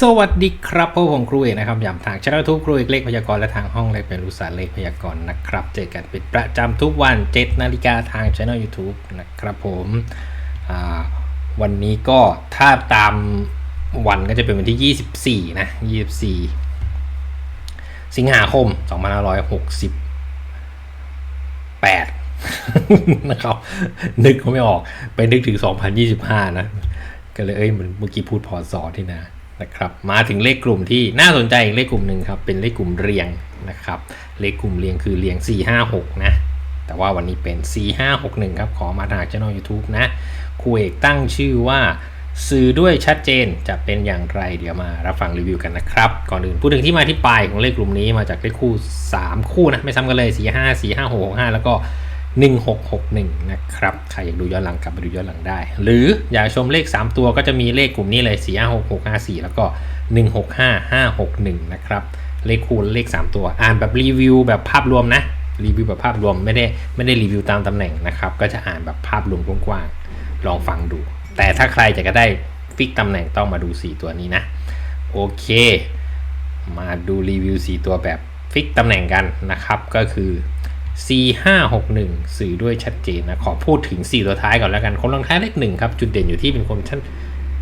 สวัสดีครับพวกผมครูเอกนะครับยามทางช่องทุกครูเอกเลขพยากรณ์และทางห้องเลขเป็นรู้ศารเลขพยากรณ์นะครับ เจอกันเป็นประจำทุกวัน7นาฬิกาทางช่อง YouTube นะครับผมวันนี้ก็ถ้าตามวันก็จะเป็นวันที่ 24 นะ 24 สิงหาคม 2568 นะครับนึกเขาไม่ออกไปนึกถึง 2025 นะก็เลยเอ้ยมันเมื่อกี้พูดพอสอที่นะ นะครับมาถึงเลขกลุ่มที่น่าสนใจอีกเลขกลุ่มหนึ่งครับเป็นเลขกลุ่มเรียงนะครับเลขกลุ่มเรียงคือเรียง 4 5 6 นะ แต่ว่าวันนี้เป็น 4 5 6 1 ครับ ขอมาทางช่อง YouTube นะครูเอกตั้งชื่อว่าสื่อด้วยชัดเจนจะเป็นอย่างไรเดี๋ยวมารับฟังรีวิวกันนะครับ ก่อนอื่นพูดถึงที่มาที่ไปของเลขกลุ่มนี้มาจากเลขคู่ 3 คู่นะ ไม่ซ้ำกันเลย 4 5 4 5 6 6 5 แล้วก็ 1661 นะครับ ใครอยากดูย้อนหลังกลับไปดูย้อนหลังได้ หรืออยากชมเลข 3 ตัวก็จะมีเลขกลุ่มนี้เลย 4 5 6 6 5 4 แล้วก็ 165 561 นะครับ เลขคูณเลข 3 ตัว อ่านแบบรีวิวแบบภาพรวมนะ รีวิวแบบภาพรวมไม่ได้ไม่ได้รีวิวตามตำแหน่งนะครับ ก็จะอ่านแบบภาพรวมกว้างๆ ลองฟังดู แต่ถ้าใครจะก็ได้ฟิกตำแหน่งต้องมาดู 4 ตัวนี้นะ โอเค มาดูรีวิว 4 ตัวแบบฟิกตำแหน่งกันนะครับ ก็คือ 4561 สื่อด้วยชัดเจนนะ ขอพูดถึง 4 ตัวท้ายก่อนแล้วกัน คนลงท้ายเลขหนึ่งครับ จุดเด่นอยู่ที่เป็นคนท่าน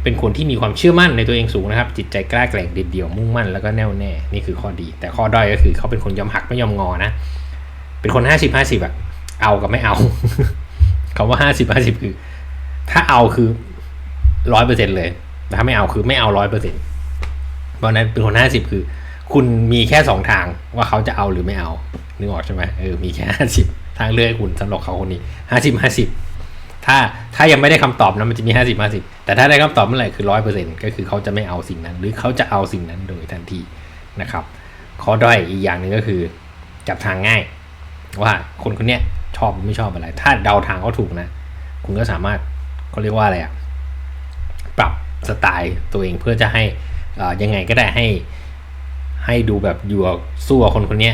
เป็นคนที่มีความเชื่อมั่นในตัวเองสูงนะครับ จิตใจกล้าแกร่งเด็ดเดี่ยวมุ่งมั่นแล้วก็แน่วแน่ นี่คือข้อดี แต่ข้อด้อยก็คือเขาเป็นคนยอมหักไม่ยอมงอนะ เป็นคน 50 50อะเอากับไม่เอาคำว่า 50 50 คือ ถ้าเอาคือร้อยเปอร์เซ็นเลยแต่ถ้าไม่เอาคือไม่เอาร้อยเปอร์เซ็นต์เพราะนั้นเป็นคนห้าสิบคือ คุณมีแค่สองทางว่าเขาจะเอาหรือไม่เอานึกออกใช่ไหมเออมีแค่ห้าสิบทางเลือกให้คุณสำหรับเขาคนนี้ห้าสิบห้าสิบถ้าถ้ายังไม่ได้คำตอบนะมันจะมีห้าสิบห้าสิบแต่ถ้าได้คำตอบเมื่อไหร่คือร้อยเปอร์เซ็นต์ก็คือเขาจะไม่เอาสิ่งนั้น หรือเขาจะเอาสิ่งนั้นโดยทันทีนะครับข้อด้อยอีกอย่างหนึ่งก็คือ จับทางง่าย ว่าคนคนเนี้ยชอบหรือไม่ชอบอะไร ถ้าเดาทางเขาถูกนะ คุณก็สามารถเขาเรียกว่าอะไรอะปรับสไตล์ตัวเองเพื่อจะให้อ่ายังไงก็ได้ให้ ให้ดูแบบอยู่สู้กับคนคนนี้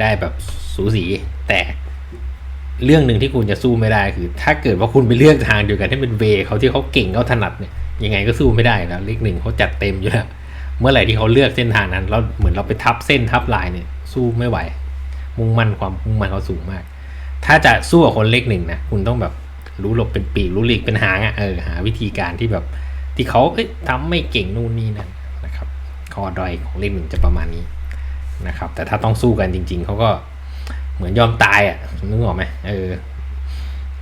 ได้แบบสูสี แต่เรื่องหนึ่งที่คุณจะสู้ไม่ได้คือ ถ้าเกิดว่าคุณไปเลือกทางเดียวกันที่เป็นเวเขาที่เขาเก่งเขาถนัดเนี่ยยังไงก็สู้ไม่ได้แล้วเลขหนึ่งเขาจัดเต็มอยู่แล้วเมื่อไหร่ที่เขาเลือกเส้นทางนั้นแล้วเหมือนเราไปทับเส้นทับลายเนี่ย สู้ไม่ไหว มุ่งมั่นความมุ่งมั่นเขาสูงมาก ถ้าจะสู้กับคนเลขหนึ่งนะคุณต้องแบบรู้หลบเป็นปีกรู้หลีกเป็นหางอะเออหาวิธีการที่แบบ ที่เขาเอ้ยทำไม่เก่งนู่นนี่นั่น ครับข้อด้อยของเลขหนึ่งจะประมาณนี้นะครับ แต่ถ้าต้องสู้กันจริง ๆเขาก็เหมือนยอมตายอะนึกออกไหมเออ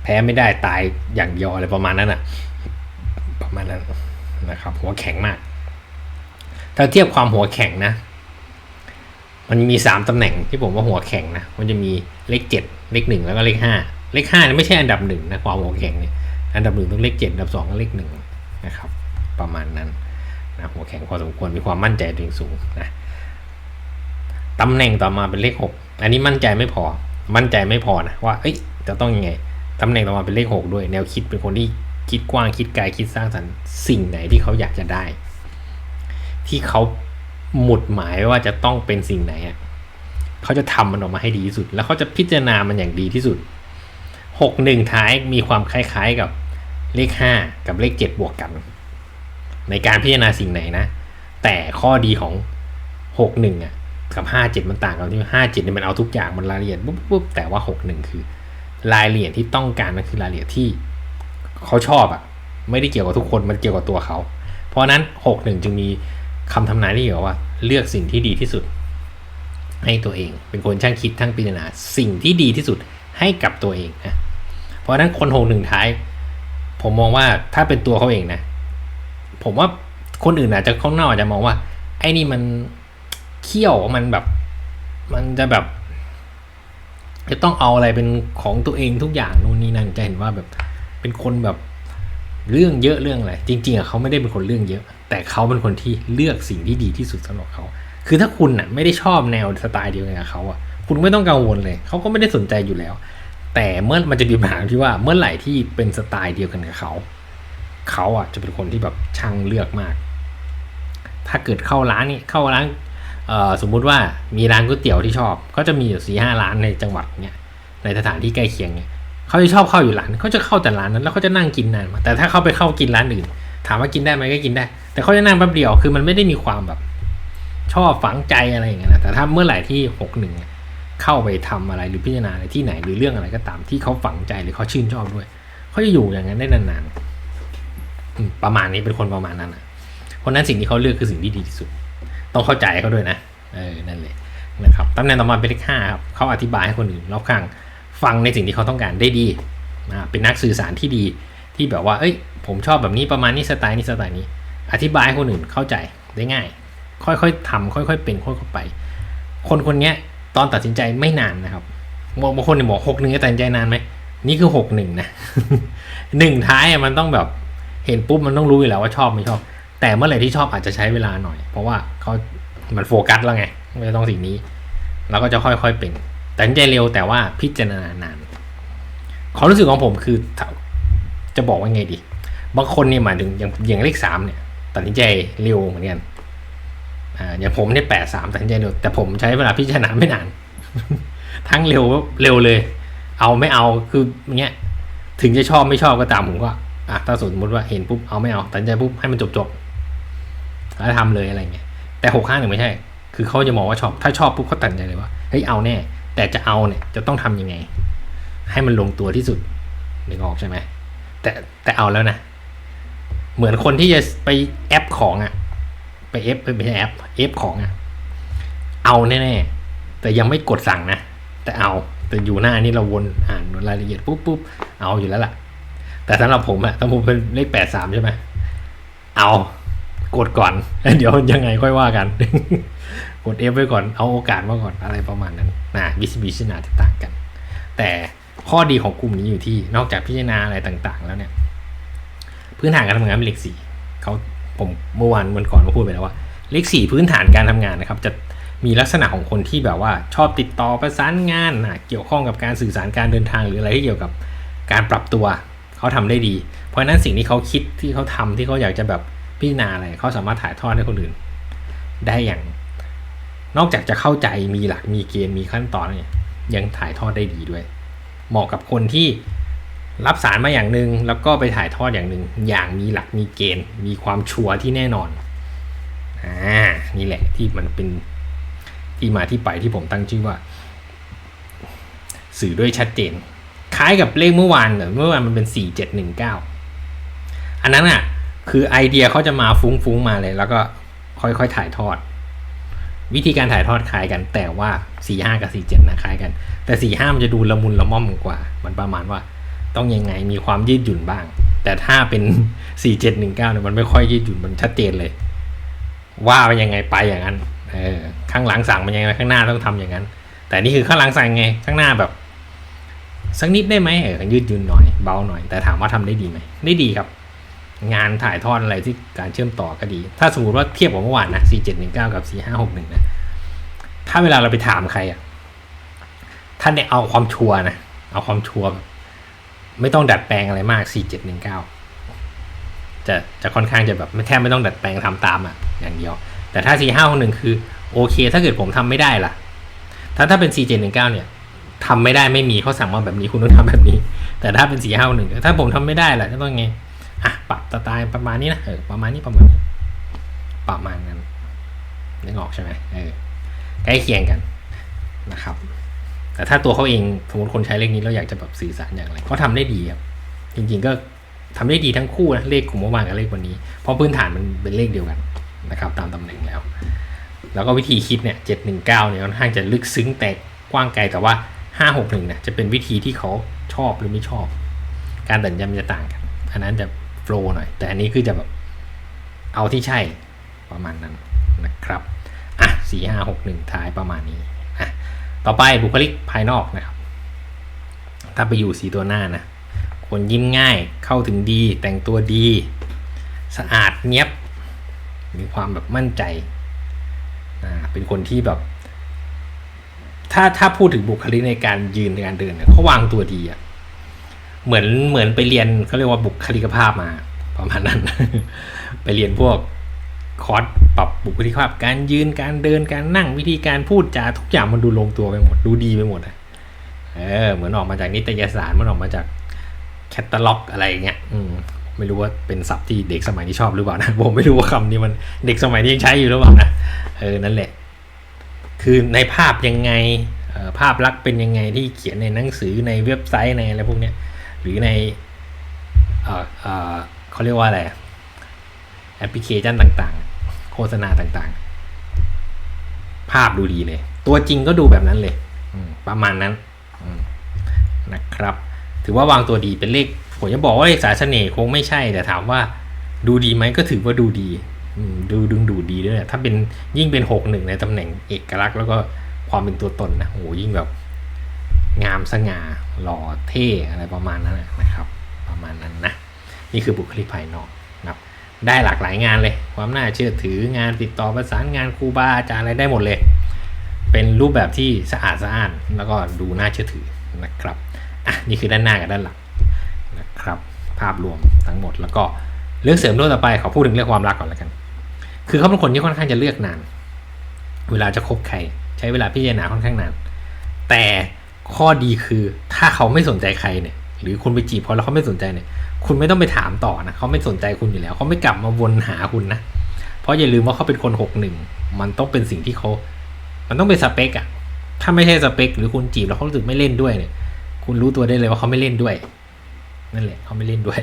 แพ้ไม่ได้ตายอย่างเดียวอะไรประมาณนั้นอะ ประมาณนั้นนะครับ หัวแข็งมาก ถ้าเทียบความหัวแข็งนะ มันมีสามตำแหน่งที่ผมว่าหัวแข็งนะมันจะมีเลขเจ็ดเลขหนึ่งแล้วก็เลขห้าเลขห้าเนี่ยไม่ใช่อันดับหนึ่งนะความหัวแข็งเนี่ยอันดับหนึ่งต้องเลขเจ็ดอันดับสองก็เลขหนึ่งนะครับ ประมาณนั้น นะหัวแข็งพอสมควรมีความมั่นใจตัวเองสูงนะตำแหน่งต่อมาเป็นเลขหกอันนี้มั่นใจไม่พอ มั่นใจไม่พอนะว่าเอ้ยจะต้องยังไงตำแหน่งต่อมาเป็นเลขหกด้วย แนวคิดเป็นคนที่คิดกว้างคิดไกลคิดสร้างสรรค์สิ่งไหนที่เขาอยากจะได้ ที่เขาหมุดหมายว่าจะต้องเป็นสิ่งไหนอะเขาจะทำมันออกมาให้ดีที่สุด แล้วเขาจะพิจารณามันอย่างดีที่สุดหกหนึ่งท้ายมีความคล้ายๆกับเลขห้ากับเลขเจ็ดบวกกัน ในการพิจารณาสิ่งไหนนะ แต่ข้อดีของหกหนึ่งอะกับห้าเจ็ดมันต่างกันที่ห้าเจ็ดเนี่ยมันเอาทุกอย่างมันรายละเอียดปุ๊บปุ๊บแต่ว่าหกหนึ่งคือ รายละเอียดที่ต้องการมันคือรายละเอียดที่เขาชอบอะไม่ได้เกี่ยวกับทุกคนมันเกี่ยวกับตัวเขา เพราะนั้นหกหนึ่งจึงมีคำทำนายที่เกี่ยวว่าเลือกสิ่งที่ดีที่สุด ให้ตัวเอง เป็นคนช่างคิดทั้งพิจารณาสิ่งที่ดีที่สุดให้กับตัวเองนะเพราะฉะนั้นคนหกหนึ่งท้าย ผมมองว่าถ้าเป็นตัวเขาเองนะ ผมว่าคนอื่นอาจจะข้างนอกอาจจะมองว่า ไอ้นี่มันเขี้ยวมันแบบ มันจะแบบ จะต้องเอาอะไรเป็นของตัวเองทุกอย่างนู่นนี่นั่นจะเห็นว่าแบบเป็นคนแบบเรื่องเยอะเรื่องอะไรจริงๆอะเขาไม่ได้เป็นคนเรื่องเยอะ แต่เขาเป็นคนที่เลือกสิ่งที่ดีที่สุดสำหรับเขา คือถ้าคุณน่ะไม่ได้ชอบแนวสไตล์เดียวกันกับเขาอะคุณไม่ต้องกังวลเลย เขาก็ไม่ได้สนใจอยู่แล้ว แต่เมื่อมันจะมีปัญหาที่ว่าเมื่อไหร่ที่เป็นสไตล์เดียวกันกับเขา เขาอะจะเป็นคนที่แบบช่างเลือกมาก ถ้าเกิดเข้าร้านนี่เข้าร้านสมมุติว่ามีร้านก๋วยเตี๋ยวที่ชอบ ก็จะมีอยู่สี่ห้าร้านในจังหวัดเนี่ยในสถานที่ใกล้เคียงเนี่ยเขาจะชอบเข้าอยู่ร้านเขาจะเข้าแต่ร้านนั้นแล้วเขาจะนั่งกินนานแต่ถ้าเขาไปเข้ากินร้านอื่น ถามว่ากินได้ไหมก็กินได้ แต่เขาจะนั่งแป๊บเดียวคือมันไม่ได้มีความแบบ ชอบฝังใจอะไรอย่างเงี้ยนะแต่ถ้าเมื่อไหร่ที่หกหนึ่งเข้าไปทำอะไรหรือพิจารณาอะไรที่ไหนหรือเรื่องอะไรก็ตามที่เขาฝังใจหรือเขาชื่นชอบด้วยเขาจะอยู่อย่างนั้นได้นานๆ ประมาณนี้เป็นคนประมาณนั้นอะเพราะนั้นสิ่งที่เขาเลือกคือสิ่งที่ดีที่สุด ต้องเข้าใจเขาด้วยนะเออนั่นเลยนะครับตำแหน่งต่อมาเป็นเลขห้าครับเขาอธิบายให้คนอื่นรอบข้างฟังในสิ่งที่เขาต้องการได้ดีอ่าเป็นนักสื่อสารที่ดีที่แบบว่า เอ้ย ผมชอบแบบนี้ประมาณนี้สไตล์นี้สไตล์นี้ อธิบายให้คนอื่นเข้าใจได้ง่าย ค่อยๆทำค่อย ๆ เป็นค่อยๆไป คนคนนี้ตอนตัดสินใจไม่นานนะครับบางคนเนี่ยบอกหกหนึ่งตัดสินใจนานไหมนี่คือหกหนึ่งนะหนึ่งท้ายมันต้องแบบ เห็นปุ๊บมันต้องรู้อยู่แล้วว่าชอบไม่ชอบ แต่เมื่อไหร่ที่ชอบอาจจะใช้เวลาหน่อย เพราะว่าเขามันโฟกัสแล้วไงไม่ต้องสิ่งนี้ แล้วก็จะค่อยๆเป็นตัดใจเร็วแต่ว่าพิจารณานานความรู้สึกของผมคือจะบอกว่าไงดี บางคนเนี่ยหมายถึงอย่างอย่างเลขสามเนี่ยตัดสินใจเร็วเหมือนกันอ่าอย่างผมเนี่ยแปดสามตัดสินใจเร็วแต่ผมใช้เวลาพิจารณาไม่นาน ทั้งเร็วเร็วเลย เอาไม่เอาคือเงี้ยถึงจะชอบไม่ชอบก็ตามผมก็ อะถ้าสมมติว่าเห็นปุ๊บเอาไม่เอาตัดใจปุ๊บให้มันจบจบแล้วทำเลยอะไรเงี้ยแต่หกห้าหนึ่งไม่ใช่ คือเขาจะมองว่าชอบ ถ้าชอบปุ๊บเขาตัดใจเลยว่าเฮ้ยเอาแน่ แต่จะเอาเนี่ยจะต้องทำยังไง ให้มันลงตัวที่สุดนึกออกใช่ไหมแต่แต่เอาแล้วนะ เหมือนคนที่จะไปแอปของอะไปเอฟไม่ใช่แอปเอฟของอะเอาแน่ๆแต่ยังไม่กดสั่งนะแต่เอาแต่อยู่หน้านี่เราวนอ่านรายละเอียดปุ๊บปุ๊บเอาอยู่แล้วล่ะ แต่สำหรับผมอะถ้าผมเป็นเลขแปดสามใช่ไหมเอากดก่อน เดี๋ยวยังไงค่อยว่ากัน กด F ไว้ก่อน เอาโอกาสมาก่อนอะไรประมาณนั้นนะวิสบิชนาจะต่างกัน แต่ข้อดีของกลุ่มนี้อยู่ที่นอกจากพิจารณาอะไรต่างๆ แล้วเนี่ย พื้นฐานการทำงานเป็นเลขสี่เขาผมเมื่อวานวันก่อนก็พูดไปแล้วว่า เลขสี่พื้นฐานการทำงานนะครับ จะมีลักษณะของคนที่แบบว่า ชอบติดต่อประสานงานนะเกี่ยวข้องกับการสื่อสารการเดินทางหรืออะไรที่เกี่ยวกับการปรับตัว เขาทำได้ดี เพราะฉะนั้นสิ่งที่เขาคิดที่เขาทำที่เขาอยากจะแบบพิจารณาอะไรเขาสามารถถ่ายทอดให้คนอื่น ได้อย่าง นอกจากจะเข้าใจมีหลักมีเกณฑ์มีขั้นตอนเนี่ยยังถ่ายทอดได้ดีด้วย เหมาะกับคนที่รับสารมาอย่างหนึ่งแล้วก็ไปถ่ายทอดอย่างหนึ่งอย่างมีหลักมีเกณฑ์ มีความชัวร์ที่แน่นอนอ่านี่แหละที่มันเป็นที่มาที่ไปที่ผมตั้งชื่อว่า สื่อด้วยชัดเจน ล้ายกับเลขเมื่อวานเนอะเมื่อวานมันเป็นสี่เจ็ดหนึ่งเก้าอันนั้นอะ คือไอเดียเขาจะมาฟุ้งๆมาเลย แล้วก็ค่อยๆถ่ายทอด วิธีการถ่ายทอดคล้ายกัน แต่ว่าสี่ห้ากับสี่เจ็ดนะคล้ายกัน แต่สี่ห้ามันจะดูละมุนละม่อมกว่า มันประมาณว่าต้องยังไงมีความยืดหยุ่นบ้าง แต่ถ้าเป็นสี่เจ็ดหนึ่งเนี่ยมันไม่ค่อยยืดหยุ่นมันชัดเจนเลย ว่าไปยังไงไปอย่างนั้นเออข้างหลังสั่งมันยังไงข้างหน้าต้องทำอย่างนั้น แต่นี่คือข้างหลังสั่งไงข้างหน้าแบบ สักนิดได้ไหมเออยืดยุ่นหน่อยเบาหน่อย แต่ถามว่าทำได้ดีไหมได้ดีครับ งานถ่ายทอดอะไรที่การเชื่อมต่อก็ดี ถ้าสมมติว่าเทียบกับเมื่อวานนะสี่เจ็ดหนึ่งเก้ากับสี่ห้าหกหนึ่งนะ ถ้าเวลาเราไปถามใครอะท่านเนี่ยเอาความชัวร์นะ เอาความชัวร์แบบไม่ต้องดัดแปลงอะไรมากสี่เจ็ดหนึ่งเก้าจะจะค่อนข้างจะแบบไม่แทบไม่ต้องดัดแปลงทำตามอะอย่างเดียว แต่ถ้าสี่ห้าหนึ่งคือโอเค ถ้าเกิดผมทำไม่ได้ล่ะ ถ้าถ้าเป็นสี่เจ็ดหนึ่งเก้าเนี่ย ทำไม่ได้ไม่มีเขาสั่งมาแบบนี้คุณต้องทำแบบนี้ แต่ถ้าเป็นสี่ห้าหนึ่งถ้าผมทำไม่ได้ล่ะจะต้องไงอะปรับสไตล์ประมาณนี้นะเออประมาณนี้ประมาณนี้ประมาณนั้นนึกออกใช่ไหมเออใกล้เคียงกันนะครับ แต่ถ้าตัวเขาเองสมมติคนใช้เลขนี้แล้วอยากจะแบบสื่อสารอย่างไรเขาทำได้ดีครับจริงๆก็ทำได้ดีทั้งคู่นะเลขกลุ่มเมื่อวานกับเลขวันนี้ เพราะพื้นฐานมันเป็นเลขเดียวกันนะครับ ตามตำแหน่งแล้ว แล้วก็วิธีคิดเนี่ยเจ็ดหนึ่งเก้าเนี่ยค่อนข้างจะลึกซึ้งแต่กว้างไกลแต่ว่า ห้าหกหนึ่งเนี่ยจะเป็นวิธีที่เขาชอบหรือไม่ชอบ การตัดสินใจมันจะต่างกันอันนั้นจะโฟล์หน่อย แต่อันนี้คือจะแบบเอาที่ใช่ประมาณนั้นนะครับอะสี่ห้าหกหนึ่งท้ายประมาณนี้อะต่อไปบุคลิกภายนอกนะครับ ถ้าไปอยู่สีตัวหน้านะคนยิ้มง่ายเข้าถึงดีแต่งตัวดี สะอาดเนียบ มีความแบบมั่นใจอ่าเป็นคนที่แบบ ถ้าถ้าพูดถึงบุคลิกในการยืนในการเดินเนี่ยเขาวางตัวดีอะเหมือนเหมือนไปเรียนเขาเรียกว่าบุคลิกภาพมา ประมาณนั้น ไปเรียนพวกคอร์สปรับบุคลิกภาพ การยืนการเดินการนั่งวิธีการพูดจาทุกอย่างมันดูลงตัวไปหมดดูดีไปหมดอะเออเหมือนออกมาจากนิตยสารมันออกมาจากแคตตาล็อกอะไรเงี้ยอืมไม่รู้ว่าเป็นศัพท์ที่เด็กสมัยนี้ชอบหรือเปล่านะผมไม่รู้ว่าคำนี้มันเด็กสมัยนี้ยังใช้อยู่หรือเปล่านะเออนั่นแหละ คือในภาพยังไงภาพลักษณ์เป็นยังไงที่เขียนในหนังสือในเว็บไซต์ในอะไรพวกนี้หรือในเขาเรียกว่าอะไรแอปพลิเคชันต่างๆ โฆษณาต่างๆ ภาพดูดีเลย ตัวจริงก็ดูแบบนั้นเลยประมาณนั้นนะครับ ถือว่าวางตัวดีเป็นเลขผมจะบอกว่าเลขสายเสน่ห์คงไม่ใช่แต่ถามว่า ดูดีไหมก็ถือว่าดูดี ดูดึงดูดีด้วยถ้าเป็นยิ่งเป็นหกหนึ่งในตำแหน่งเอกลักษณ์แล้วก็ความเป็นตัวตนนะโอ้โหยิ่งแบบ งามสง่าหล่อเท่อะไรประมาณนั้นนะครับ ประมาณนั้นนะนี่คือบุคลิกภายนอกนะครับได้หลากหลายงานเลย ความน่าเชื่อถืองานติดต่อประสานงานครูบาอาจารย์อะไรได้หมดเลย เป็นรูปแบบที่สะอาดสะอ้านแล้วก็ดูน่าเชื่อถือนะครับอะนี่คือด้านหน้ากับด้านหลังนะครับ ภาพรวมทั้งหมดแล้วก็เรื่องเสริมด้วยต่อไปขอพูดถึงเรื่องความรักก่อนแล้วกัน คือเขาเป็นคนที่ค่อนข้างจะเลือกนาน เวลาจะคบใคร ใช้เวลาพิจารณาค่อนข้างนาน แต่ข้อดีคือถ้าเขาไม่สนใจใครเนี่ย หรือคุณไปจีบเขาแล้วเขาไม่สนใจเนี่ย คุณไม่ต้องไปถามต่อนะเขาไม่สนใจคุณอยู่แล้วเขาไม่กลับมาวนหาคุณนะเพราะอย่าลืมว่าเขาเป็นคนหกหนึ่งมันต้องเป็นสิ่งที่เขา มันต้องเป็นสเปกอะถ้าไม่ใช่สเปคหรือคุณจีบแล้วเขารู้สึกไม่เล่นด้วยเนี่ย คุณรู้ตัวได้เลยว่าเขาไม่เล่นด้วย นั่นแหละเขาไม่เล่นด้วย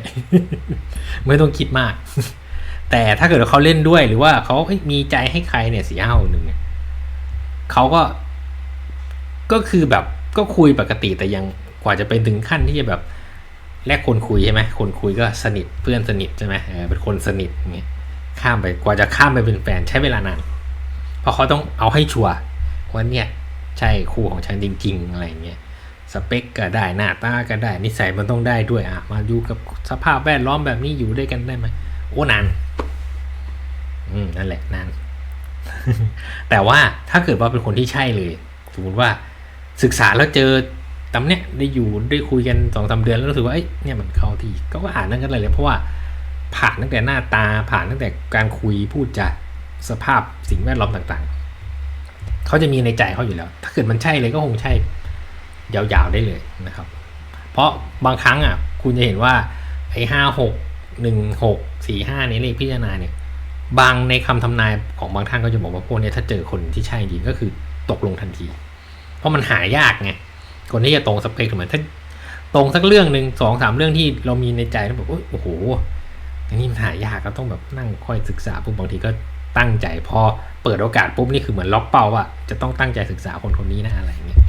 ไม่ต้องคิดมาก แต่ถ้าเกิดเขาเล่นด้วยหรือว่าเขามีใจให้ใครเนี่ยสี่ห้าหนึ่งเนี่ยเขาก็ ก็คือแบบก็คุยปกติแต่ยังกว่าจะไปถึงขั้นที่จะแบบแรกคนคุยใช่ไหมคนคุยก็สนิทเพื่อนสนิทใช่ไหมเออเป็นคนสนิทเงี้ยข้ามไปกว่าจะข้ามไปเป็นแฟนใช้เวลานานเพราะเขาต้องเอาให้ชัวร์ว่าเนี่ยใช่คู่ของฉันจริง ๆ อะไรเงี้ยสเปคก็ได้หน้าตาก็ได้นิสัยมันต้องได้ด้วยอะมาอยู่กับสภาพแวดล้อมแบบนี้อยู่ด้วยกันได้ไหม โอ้นานอืมนั่นแหละนานแต่ว่าถ้าเกิดว่าเป็นคนที่ใช่เลย สมมติว่าศึกษาแล้วเจอตำเนี้ยได้อยู่ได้คุยกันสองสาเดือนแล้วรู้สึกว่าเอ้ยเนี่ยมันเข้าที่ก็อ่านนั่นกันเลยเลยเพราะว่าผ่านตั้งแต่หน้าตาผ่านตั้งแต่การคุยพูดจาสภาพสิ่งแวดล้อมต่างๆ เขาจะมีในใจเขาอยู่แล้ว ถ้าเกิดมันใช่เลยก็คงใช่ยาวๆได้เลยนะครับ เพราะบางครั้งอะคุณจะเห็นว่าไอ้ห้าหก หนึ่งหกสี่ห้านี้เลขพิจารณาเนี่ย บางในคำทำนายของบางท่านก็จะบอกว่าพวกนี้ถ้าเจอคนที่ใช่จริงก็คือตกลงทันที เพราะมันหายากไงคนที่จะตรงสเปคเหมือนถ้าตรงสักเรื่องหนึ่งสองสามเรื่องที่เรามีในใจแล้วแบบโอ้โหอันนี้มันหายากก็ต้องแบบนั่งค่อยศึกษาปุ๊บบางทีก็ตั้งใจพอเปิดโอกาสปุ๊บนี่คือเหมือนล็อกเป้าว่าจะต้องตั้งใจศึกษาคนคนนี้นะอะไรอย่างเงี้ย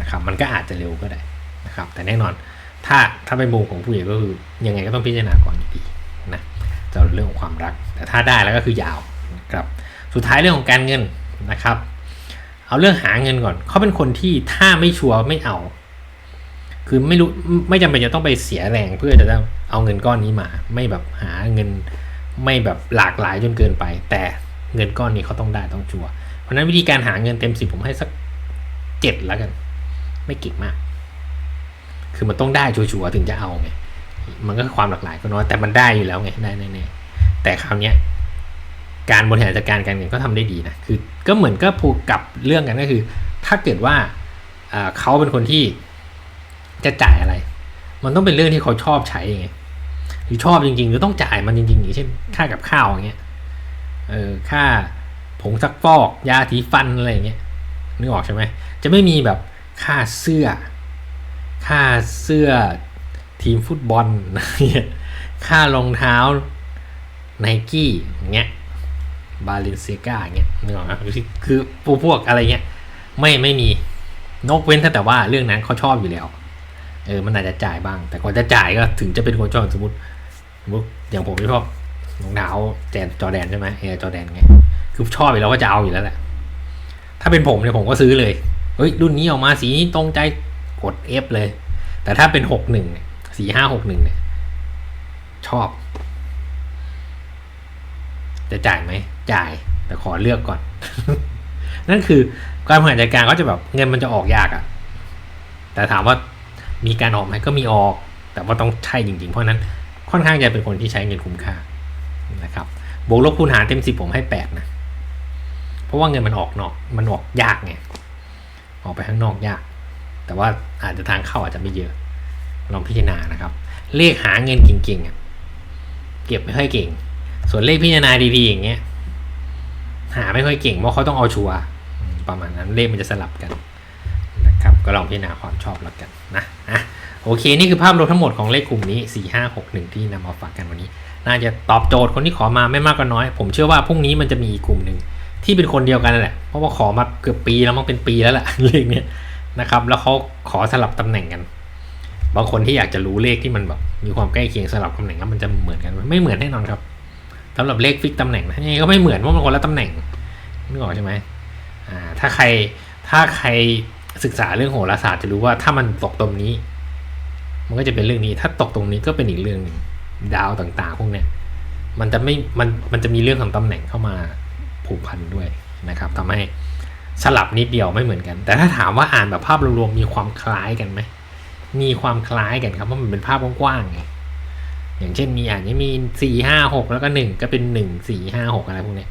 นะครับมันก็อาจจะเร็วก็ได้นะครับ แต่แน่นอน ถ้าถ้าเป็นมุมของผู้ใหญ่ก็คือยังไงก็ต้องพิจารณาก่อนอยู่ดีนะสำหรับเรื่องของความรัก แต่ถ้าได้แล้วก็คือยาวครับ สุดท้ายเรื่องของการเงินนะครับ เอาเรื่องหาเงินก่อนเขาเป็นคนที่ถ้าไม่ชัวร์ไม่เอา คือไม่รู้ไม่จำเป็นจะต้องไปเสียแรงเพื่อจะเอาเงินก้อนนี้มา ไม่แบบหาเงินไม่แบบหลากหลายจนเกินไป แต่เงินก้อนนี้เขาต้องได้ต้องชัวร์เพราะฉะนั้นวิธีการหาเงินเต็มสิบผมให้สักเจ็ดแล้วกัน ไม่เก่งมาก คือมันต้องได้ชัวร์ๆถึงจะเอาไงมันก็ความหลากหลายก็น้อยแต่มันได้อยู่แล้วไงได้แน่ๆแต่คราวเนี้ยการบริหารจัดการการเงินก็ทำได้ดีนะคือก็เหมือนก็ผูกกับเรื่องกันก็คือ ถ้าเกิดว่าเขาเป็นคนที่จะจ่ายอะไร มันต้องเป็นเรื่องที่เขาชอบใช้ไงหรือชอบจริงๆหรือต้องจ่ายมันจริงๆอย่างเช่นค่ากับข้าวอย่างเงี้ยเออค่าผงซักฟอกยาถีฟันอะไรอย่างเงี้ยนึกออกใช่ไหมจะไม่มีแบบค่าเสื้อ ค่าเสื้อทีมฟุตบอลค่ารองเท้าไนกี้อย่างเงี้ยบาเลนเซียกาเงี้ยนึกออกไหมคือพวกพวกอะไรเงี้ยไม่ไม่มีนกเว้นแต่ว่าเรื่องนั้นเขาชอบอยู่แล้ว เออมันอาจจะจ่ายบ้าง แต่ก่อนจะจ่ายก็ถึงจะเป็นคนชอบสมมติสมมติอย่างผมไม่ชอบรองเท้าแจนจอแดนใช่ไหมเออจอแดนไงคือชอบอยู่แล้วว่าจะเอาอยู่แล้วแหละถ้าเป็นผมเนี่ยผมก็ซื้อเลยเฮ้ยรุ่นนี้ออกมาสีนี้ตรงใจ กด F เลย แต่ถ้าเป็นหกหนึ่งเนี่ยสี่ห้าหกหนึ่งเนี่ย ชอบ จะจ่ายไหม จ่าย แต่ขอเลือกก่อน นั่นคือการบริหารจัดการก็จะแบบเงินมันจะออกยากอะ่ะ แต่ถามว่ามีการออกไหมก็มีออก แต่ว่าต้องใช่จริง ๆ เพราะนั้นค่อนข้างจะเป็นคนที่ใช้เงินคุ้มค่านะครับ บวกลบคูณหารเต็มสิบผมให้แปดนะ เพราะว่าเงินมันออกนอก มันออกยากไง ออกไปข้างนอกยาก แต่ว่าอาจจะทางเข้าอาจจะไม่เยอะ ลองพิจารณานะครับ เลขหาเงินเก่งๆเก็บไม่ค่อยเก่ง ส่วนเลขพิจารณาดีๆอย่างเงี้ยหาไม่ค่อยเก่งเพราะเขาต้องเอาชัวร์ประมาณนั้นเลขมันจะสลับกันนะครับก็ลองพิจารณาความชอบแล้วกันนะอะโอเค นี่คือภาพรวมทั้งหมดของเลขกลุ่มนี้ 4 5 6 1 ที่นำมาฝากกันวันนี้ น่าจะตอบโจทย์คนที่ขอมาไม่มากก็น้อย ผมเชื่อว่าพรุ่งนี้มันจะมีกกลุ่มหนึ่งที่เป็นคนเดียวกันนั่นแหละ เพราะว่าขอมาเกือบปีแล้วมันเป็นปีแล้วแหละเลขเนี้ย นะครับ แล้วเขาขอสลับตำแหน่งกัน บางคนที่อยากจะรู้เลขที่มันแบบมีความใกล้เคียงสลับตำแหน่งแล้วมันจะเหมือนกันไม่เหมือนแน่นอนครับสำหรับเลขฟิกตำแหน่งนะยังไงก็ไม่เหมือนเพราะมันคนละตำแหน่งนึกออกใช่ไหมอ่าถ้าใครถ้าใครศึกษาเรื่องโหราศาสตร์จะรู้ว่าถ้ามันตกตรงนี้ มันก็จะเป็นเรื่องนี้ ถ้าตกตรงนี้ก็เป็นอีกเรื่องหนึ่งดาวต่างๆ พวกเนี้ยมันจะไม่มันมันจะมีเรื่องของตำแหน่งเข้ามาผูกพันด้วยนะครับทำให้ สลับนิดเดียวไม่เหมือนกัน แต่ถ้าถามว่าอ่านแบบภาพรวมๆมีความคล้ายกันไหมมีความคล้ายกันครับเพราะมันเป็นภาพกว้างๆไงอย่างเช่นมีอ่านนี้มีสี่ห้าหกแล้วก็หนึ่งก็เป็นหนึ่งสี่ห้าหกอะไรพวกนี้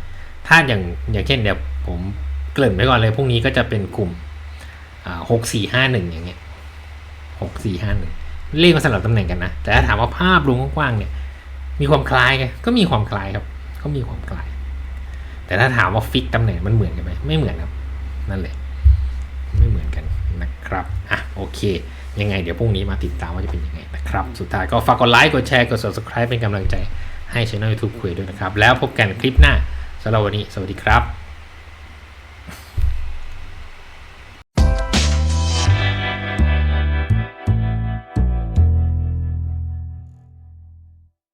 ถ้าอย่างอย่างเช่นเดี๋ยวผมเกริ่นไว้ก่อนเลยพรุ่งนี้ก็จะเป็นกลุ่มหกสี่ห้าหนึ่งอย่างเงี้ยหกสี่ห้าหนึ่งเลขมันสลับตำแหน่งกันนะแต่ถ้าถามว่าภาพรวมกว้างๆเนี่ยมีความคล้ายไงก็มีความคล้ายครับ ก็มีความคล้าย แต่ถ้าถามว่าฟิกตำแหน่งมันเหมือนกันไหมไม่เหมือนครับ นั่นแหละ ไม่เหมือนกันนะครับอะโอเค ยังไงเดี๋ยวพรุ่งนี้มาติดตามว่าจะเป็นยังไงนะครับ สุดท้ายก็ฝากกดไลค์กดแชร์กด subscribe เป็นกำลังใจให้ช่อง YouTube คุยด้วยนะครับ แล้วพบกันคลิปหน้าสำหรับวันนี้ สวัสดีครับ